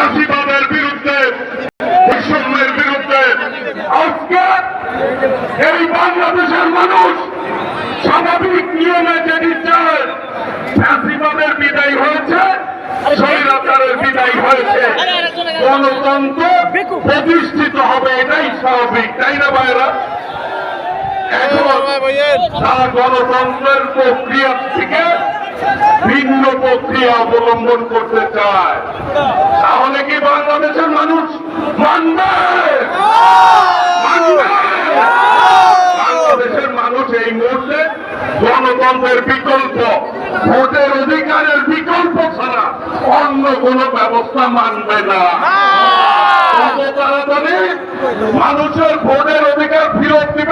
চাষিবাদের বিরুদ্ধে, বৈষম্যের বিরুদ্ধে আজকে এই বাংলাদেশের মানুষ স্বাভাবিক নিয়মে যেটি চায় চাষিবাদের বিদায় হয়েছে প্রতিষ্ঠিত হবে এটাই স্বাভাবিক, তাই না ভাইরা এখন গণতন্ত্রের প্রক্রিয়া থেকে ভিন্ন প্রক্রিয়া অবলম্বন করতে চায়। তাহলে কি বাংলাদেশের মানুষ মানবে? বাংলাদেশের মানুষ এই মুহূর্তে গণতন্ত্রের বিকল্প ভোটের অধিকারের বিকল্প ছাড়া অন্য কোনো ব্যবস্থা মানবে না। মানুষের ভোটের অধিকার